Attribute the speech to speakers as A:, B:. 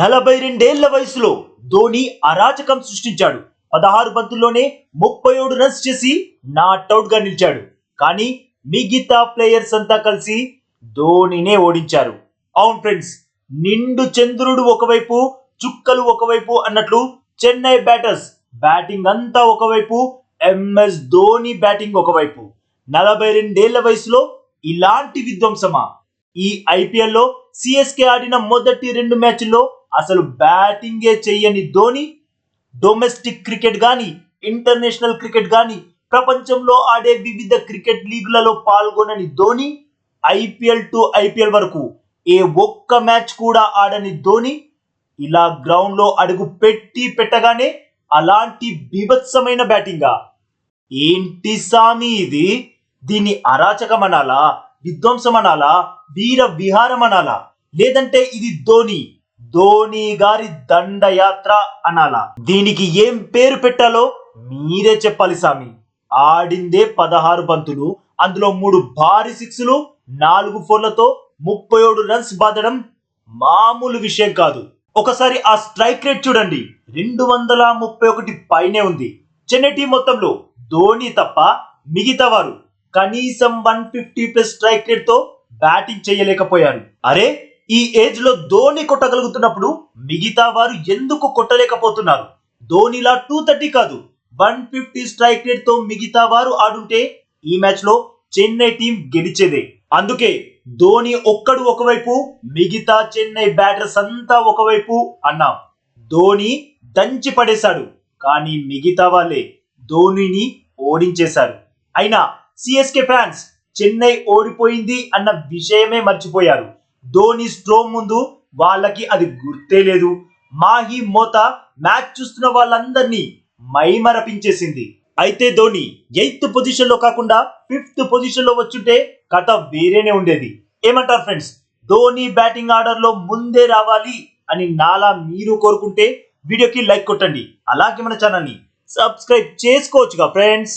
A: నలభై రెండేళ్ళ వయసులో ధోని అరాచకం సృష్టించాడు. పదహారు బంతుల్లోనే ముప్పై ఏడు రన్స్ చేసి నాట్అవుట్గా నిలిచాడు. కానీ మిగతా ప్లేయర్స్ అంతా కలిసి ధోనినే ఓడించారు. అవును ఫ్రెండ్స్ నిండు చంద్రుడు ఒకవైపు చుక్కలు ఒకవైపు అన్నట్లు చెన్నై బ్యాటర్స్ బ్యాటింగ్ అంతా ఒకవైపు ఎంఎస్ ధోని బ్యాటింగ్ ఒకవైపు. నలభై రెండేళ్ళ వయసులో ఇలాంటి విధ్వంసమా? ఈ ఐపీఎల్లో సిఎస్కే ఆడిన మొదటి రెండు మ్యాచ్ల్లో అసలు బ్యాటింగే చెయ్యని ధోని డొమెస్టిక్ క్రికెట్ కానీ ఇంటర్నేషనల్ క్రికెట్ కానీ ప్రపంచంలో ఆడే వివిధ క్రికెట్ లీగులలో పాల్గొనని ధోని ఐపీఎల్ టు ఐపీఎల్ వరకు ఏ ఒక్క మ్యాచ్ కూడా ఆడని ధోని ఇలా గ్రౌండ్లో అడుగు పెట్టి పెట్టగానే అలాంటి బీభత్సమైన బ్యాటింగా. ఏంటి సామి ఇది? దీన్ని అరాచకం అనాలా విధ్వంసం అనాలా వీర విహారం అనాలా లేదంటే ఇది ధోని? ధోని గారి దండయాత్ర అనాలా. దీనికి ఏం పేరు పెట్టాలో మీరే చెప్పాలి సామి. ఆడిందే పదహారు బంతులు అందులో మూడు భారీ సిక్స్లు నాలుగు ఫోర్లతో ముప్పై ఏడు రన్స్ బాదడం మామూలు విషయం కాదు. ఒకసారి ఆ స్ట్రైక్ రేట్ చూడండి. రెండు వందల ముప్పై ఒకటి పైనే ఉంది. చెన్నై టీం మొత్తంలో ధోని తప్ప మిగతా వారు కనీసం వన్ ఫిఫ్టీ ప్లస్ స్ట్రైక్ రేట్తో బ్యాటింగ్ చేయలేకపోయారు. అరే ఈ ఏజ్లో ధోని కొట్టగలుగుతున్నప్పుడు మిగతా వారు ఎందుకు కొట్టలేకపోతున్నారు? ధోనిలా టూ థర్టీ కాదు వన్ ఫిఫ్టీ స్ట్రైక్ రేట్తో మిగతా వారు ఆడుంటే ఈ మ్యాచ్లో చెన్నై టీం గెలిచేదే. అందుకే ధోని ఒక్కడు ఒకవైపు మిగతా చెన్నై బ్యాటర్స్ అంతా ఒకవైపు అన్నాం. ధోని దంచి పడేశాడు కానీ మిగతా వాళ్ళే ధోనిని ఓడించేశారు. అయినా సిఎస్కే ఫ్యాన్స్ చెన్నై ఓడిపోయింది అన్న విషయమే మర్చిపోయారు. ధోని స్ట్రోమ్ ముందు వాళ్ళకి అది గుర్తే లేదు. మాహి మోత మ్యాచ్ చూస్తున్న వాళ్ళందరినీ మైమరపించేసింది. అయితే ధోని ఎయిత్ పొజిషన్లో కాకుండా ఫిఫ్త్ పొజిషన్లో వచ్చుంటే కథ వేరేనే ఉండేది. ఏమంటారు ఫ్రెండ్స్? ధోని బ్యాటింగ్ ఆర్డర్లో ముందే రావాలి అని నాలా మీరు కోరుకుంటే వీడియోకి లైక్ కొట్టండి. అలాగే మన ఛానల్ని సబ్స్క్రైబ్ చేసుకోవచ్చుగా ఫ్రెండ్స్.